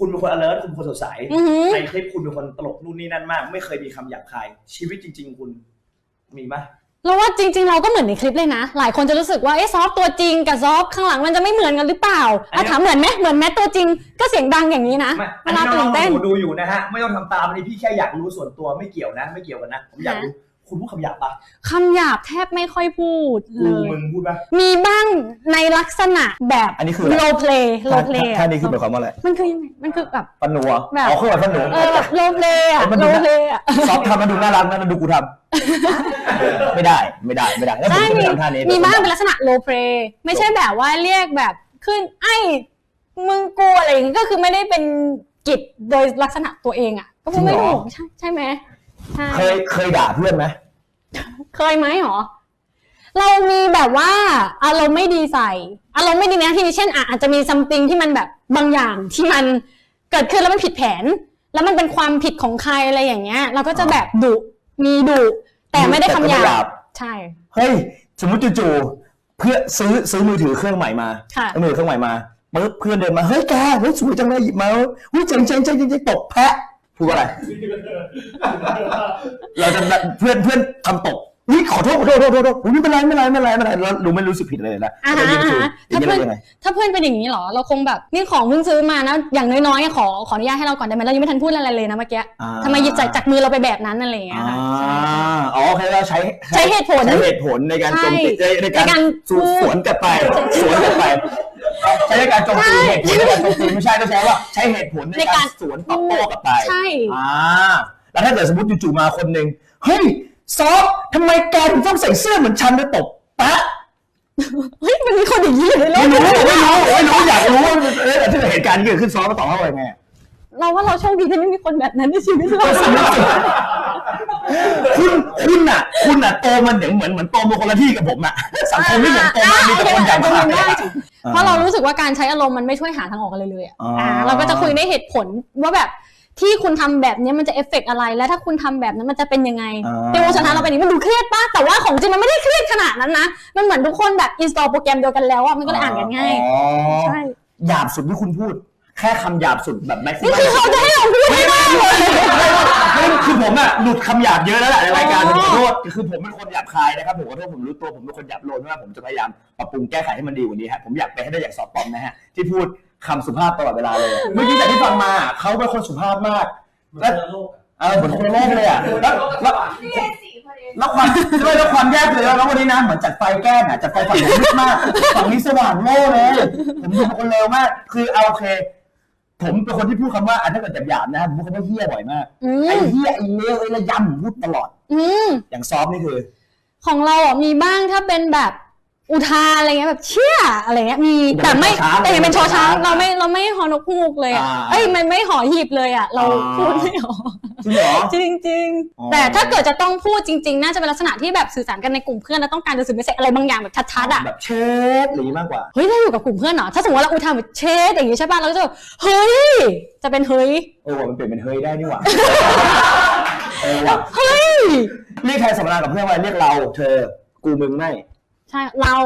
คุณเป็นคน alert คุณเป็นคนสดใสอือหือ ในคลิปคุณเป็นคนตลกนู่นนี่นั่นมาก ไม่เคยมีคำหยาบคาย ชีวิตจริง ๆ คุณมีไหมเราว่าจริง ๆ เราก็เหมือนในคลิปเลยนะ หลายคนจะรู้สึกว่าเอ๊ะซอฟตัวจริงกับซอฟข้างหลังมันจะไม่เหมือนกันหรือเปล่าอะถามเหมือนไหมเหมือนแม้ตัวจริงก็เสียงดังอย่างนี้นะไม่เวอันลานี้น้ตื่อนงเต้นๆดูอยู่นะฮะ ไม่ต้องทำตามอันนี้พี่แค่อยากรู้ส่วนตัวไม่เกี่ยวนะ ไม่เกี่ยวกันนะ ผมอยากรู้ คุณพูดคำหยาบปะคำหยาบแทบไม่ค่อยพูดเลกูย มึงพูดปะ มีบ้างในลักษณะแบบอันนี้คืออะไร โลเพลย์โลเพลย์ท่านี้คือหมายความว่าอะไรมันคือยังไงมันคือแบบ ฟันหนูเหรอแบบ อ๋อเครื่องหมายฟันหนู เออแบบโลเพลย์อะเอ้ยมันโลดูน่าเพลย์อะ ซอฟทำมันดูน่ารักนะมันดูกูทำ ไม่ได้ไม่ได้ไม่ได้แล้วผมใช่จะมีไม่ทำท่านี้มีบ้างเป็นลักษณะโลเพลย์ไม่ใช่แบบว่าเรียกแบบขึ้น ไอ้มึงกูอะไรอย่างงี้ก็คือไม่ได้เป็นกิจโดยลักษณะตัวเองอะ ก็พูดไม่ถูกใช่ใช่ไหม ใช่เคยเคยด่าเพื่อนไหมเคยไหมหรอ เรามีแบบว่าอารมณ์ไม่ดีใส่อารมณ์ไม่ดีในที่นี้เช่นอะอาจจะมีซัมติงที่มันแบบบางอย่างที่มันเกิดขึ้นแล้วมันผิดแผน แล้วมันเป็นความผิดของใครอะไรอย่างเงี้ย เราก็จะแบบดุมีดุแต่ไม่ได้คำหยาบใช่ เฮ้ยสมมติจู่ๆเพื่อซื้อซื้อมือถือเครื่องใหม่มาค่ะเอามือถือเครื่องใหม่มาปึ๊บเพื่อนเดินมาเฮ้ยแกเฮ้ยสวยจังเลยหยิบมาเฮ้ยเจ๋งเจ๋งเจ๋งเจ๋งเจ๋งตกแพะ พูดว่าอะไร เราจะเพื่อนเพื่อนทำตกเฮ้ยขอโทษขอโทษขอโทษขอโทษอุ๊ยไม่เป็นไรไม่เป็นไรไม่เป็นไรไม่เป็นไรเรารู้ไม่รู้สึกผิดเลยนะอ่าฮะเรายิ้มอ่าชูฮะอย่างถ้านี้เพื่อนเรายังไงถ้าเพื่อนเป็นอย่างนี้เหรอ เราคงแบบนี่ของเพิ่งซื้อมานะอย่างน้อยๆอะขอขออนุญาตให้เราก่อนได้ไหมเรายังไม่ทันพูดอะไรเลยนะเมื่อกี้อ่าทำไมหยิบจากจากมือเราไปแบบนั้นอะไรอย่างเงี้ยอ่าค่ะใช่อ๋อโอเคเราใช้ใช้เหตุผลใช้เหตุผลในการใช่โจมตีในในในกาการรพูดสวนกลับไปสวนกลับไป ใช้ในการโจมตีใช่เหตุผลในการโจมตีไม่ใช่ต้องใช้ว่าใช้เหตุผลในในกาการรสวนตอบโต้กลับไปใช่อ่าแล้วถ้าเกิดสมมติจู่ๆมาคนหนึ่งเฮ้ยซอฟทำไมแกถึงต้องใส่เสื้อเหมือนฉันด้วยตบแปะเฮ้ยมันมีคนอย่างนี้อยู่ในโลไม่กรู้ด้วยไม่รู้ไม่รู้อยากรู้ว่าเออถ้าเกิดเหตุการณ์นี้เกิดขึ้นซอฟมาตอบเขาว่าไงเราว่าเราโชคดีที่ไม่มีคนแบบนั้นในชีวิตเราคุณคุณอะ คุณอะโตมันอย่างเหมือนเหมือนโตมาคนละที่กับผมอะสังคมที่ผมโตมามีแต่คนอย่างอ่าขาดโอเคได้ เพราะเรารู้สึกว่าการใช้อารมณ์มันไม่ช่วยหาทางออกกันเลยเลยอะอ่าอ่าเราก็จะคุยในเหตุผลว่าแบบที่คุณทำแบบเนี้ยมันจะเอฟเฟกต์อะไร และถ้าคุณทำแบบนั้นมันจะเป็นยังไงอ่าเตโอชนะเราเป็นอย่างนี้มันดูเครียดป้าแต่ว่าของจริงมันไม่ได้เครียดขนาดนั้นนะ มันเหมือนทุกคนแบบอินสตอลโปรแกรมเดียวกันแล้วอะมันก็เลยอ่านกันง่ายอ๋อใช่หยาบสุดที่คุณพูด แค่คำหยาบสุดแบบแม็กซินี่มัคือเขาจะให้เราพูดไม่ได้เลยไม่คือผมอะหลุดคำหยาบเยอะแล้วแหละในรายการอ๋ผอมขอโทษคือผมเป็นคนหยาบคายนะครับผมขอโทษผมรู้ตัวผมเป็นคนหยาบโลนว่าผมจะพยายามปรับปรุงแก้ไขให้มันดีกว่านี้ฮะผมอยากไปให้ได้อย่างสอบปอมนะฮะที่พูดคำสุภาพตลอดเวลาเลย เมื่อกี้จากที่ฟังมาเขาเป็นคนสุภาพมากแล้วโลกเออเหมือนคนละโลกเลยอะแล้วแล้วนี่ไงสีพอดีแล้วความด้วยแล้วความแยกเลยแล้ววันนี้นะเหมือนจัดไฟแก้มอะจัดไฟฝั่งผมมืดมากฝั่งนี้สว่างโล่เลยผมดูเป็นคนเร็วมาก คือเอาโอเค ผมเป็นคนที่พูดคำว่าอะถ้าเกิดหยาบๆนะผมพูดคำว่าเฮี้ยบ่อยมากอืไอ้มเฮี้ยไอ้เลวไอ้ระยำผมพูดตลอด อืมอย่างซอฟต์นี่คือ ของเราอะมีบ้างถ้าเป็นแบบ อุทานอะไรเงี้ยแบบเชี่ยอะไรเงี้ยมีแต่ไม่แต่ยังเป็นชอช้างเราไม่เราไม่หอนกฮูกเลยอะอ่าเอ้ยมันไม่หอหีบเลยอะ เราอ่าพูดไม่ออกจริงเหรอจริงจริงๆอ๋อแต่ถ้าเกิดจะต้องพูดจริง ๆ น่าจะเป็นลักษณะที่แบบสื่อสารกันในกลุ่มเพื่อนแล้วต้องการจะสื่อเมสเซจอะไรบางอย่างแบบชัดๆอะแบบเชฟหรือมากกว่าเฮ้ยถ้าอยู่กับกลุ่มเพื่อนเหรอถ้าสมมติว่าเราอุทานแบบเชดอย่างงี้ใช่ป่ะเราก็จะแบบเฮ้ยจะเป็นเฮ้ยเออว่ะมันเปลี่ยนเป็นเฮ้ยได้นี่หว่าเออว่ะเฮ้ยเรียกใครสมนากับเพื่อนว่าเรียกเรา เธอกูมึงไม่ใช่เรา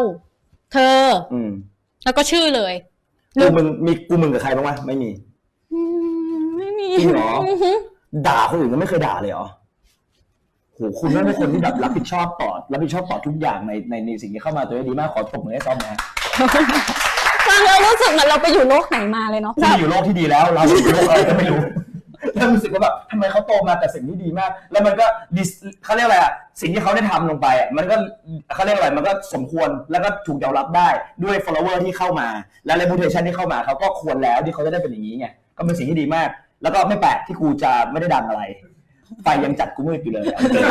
เธอ อืมแล้วก็ชื่อเลย กูมึงมีกูมึงกับใครบ้างวะไม่มี อืมไม่มีจริงเหรออฮึด่าคนอื่นก็ไม่เคยด่าเลยเหรอโหคุณนั่นเป็นคนที่แบบรับผิดชอบต่อรับผิดชอบต่อทุกอย่างในในในสิ่งที่เข้ามาตัวนี้ดีมากขอตบมือให้ซ้อมนะฮะฟังแล้วรู้สึกเหมือนเราไปอยู่โลกไหนมาเลยเนาะ ที่อยู่โลกที่ดีแล้ว เราอยู่โลกอะไรก็ไม่รู้ แล้วรู้สึกว่าแบบทำไมเขาโตมาแต่สิ่งที่ดีมาก แล้วมันก็เขาเรียกอะไรอะสิ่งที่เขาได้ทำลงไปอะมันก็เขาเรียกอะไรมันก็สมควรแล้วก็ถูกยอมรับได้ด้วย follower ที่เข้ามา และ reputation ที่เข้ามาเขาก็ควรแล้วที่เขาจะได้เป็นอย่างนี้ไงก็เป็นสิ่งที่ดีมาก แล้วก็ไม่แปลกที่กูจะไม่ได้ดังอะไรไฟยังจัดกูมืดอยู่เลยเอาจริง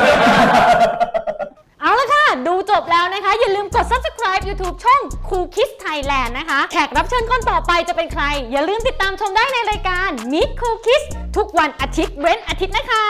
เอาละค่ะ ดูจบแล้วนะคะ อย่าลืมกด subscribe YouTube ช่อง Cool Kids Thailand นะคะ แขกรับเชิญคนต่อไปจะเป็นใคร อย่าลืมติดตามชมได้ในรายการ Meet Cool Kids ทุกวันอาทิตย์เว้นอาทิตย์นะคะ